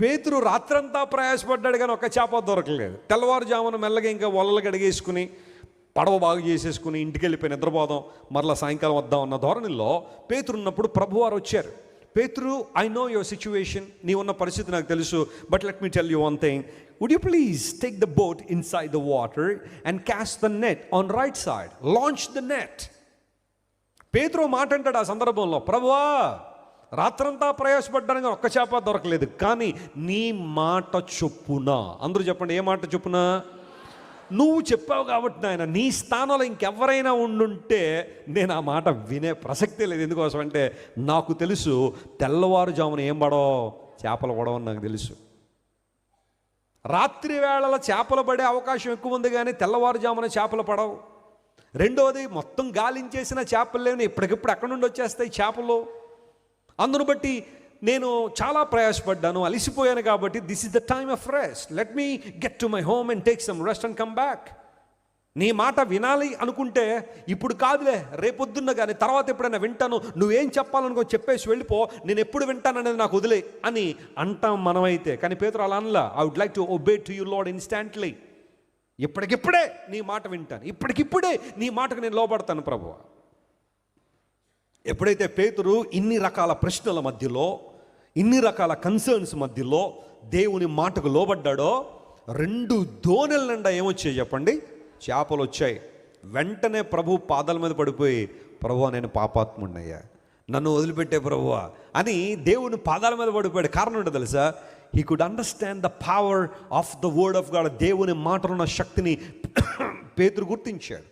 పేతురు రాత్రంతా ప్రయాసపడ్డాడు కానీ ఒక్క చేప దొరకలేదు. తెల్లవారుజామున మెల్లగా ఇంకా వలలు గడిగేసుకుని పడవ బాగు చేసేసుకుని ఇంటికి వెళ్ళిపోయి నిద్రపోదాం మరలా సాయంకాలం వద్దాం అన్న ధోరణిలో పేతురు ఉన్నప్పుడు ప్రభువారు వచ్చారు. పేతురు ఐ నో యువర్ సిచ్యువేషన్ నీ ఉన్న పరిస్థితి నాకు తెలుసు. But let me tell you one thing would you please take the boat inside the water and cast the net on right side launch the net పేతురు మాట అంటాడు ఆ సందర్భంలో ప్రభువా రాత్రంతా ప్రయాసపడ్డానికి కానీ ఒక్క చేప దొరకలేదు. కానీ నీ మాట చొప్పున. అందరూ చెప్పండి ఏ మాట చొప్పున? నువ్వు చెప్పావు కాబట్టి నాయన నీ స్థానంలో ఇంకెవరైనా ఉండుంటే నేను ఆ మాట వినే ప్రసక్తే లేదు. ఎందుకోసం అంటే నాకు తెలుసు తెల్లవారుజామున ఏం పడవ చేపలు పడవని నాకు తెలుసు. రాత్రి వేళల చేపలు పడే అవకాశం ఎక్కువ ఉంది కానీ తెల్లవారుజామున చేపలు పడవు. రెండవది మొత్తం గాలించేసిన చేపలు లేని ఇప్పటికిప్పుడు ఎక్కడి నుండి వచ్చేస్తాయి చేపలు? అందును బట్టి నేను చాలా ప్రయాసపడ్డాను అలిసిపోయాను కాబట్టి this is the time of rest let me get to my home and take some rest and come back నీ మాట వినాలి అనుకుంటే ఇప్పుడు కాదులే రేపొద్దున్న కానీ తర్వాత ఎప్పుడైనా వింటాను నువ్వేం చెప్పాలనుకో చెప్పేసి వెళ్ళిపో నేను ఎప్పుడు వింటాననేది నాకు వదిలే అని అంటాం మనమైతే. కానీ పేదరు అలా అనలా I would like to obey to you lord instantly ఇప్పటికిప్పుడే నీ మాట వింటాను. ఇప్పటికిప్పుడే నీ మాటకు నేను లోపడతాను ప్రభువా. ఎప్పుడైతే పేతురు ఇన్ని రకాల ప్రశ్నల మధ్యలో ఇన్ని రకాల కన్సర్న్స్ మధ్యలో దేవుని మాటకు లోబడ్డాడో రెండు దోణెల నిండా ఏమొచ్చాయి చెప్పండి? చేపలు వచ్చాయి. వెంటనే ప్రభు పాదాల మీద పడిపోయి ప్రభు నేను పాపాత్ముడినయ్యా. నన్ను వదిలిపెట్టే ప్రభువా. అని దేవుని పాదాల మీద పడిపోయాడు. కారణం ఏంటో తెలుసా? He could understand the power of the word of God దేవుని మాటలున్న శక్తిని పేతురు గుర్తించాడు.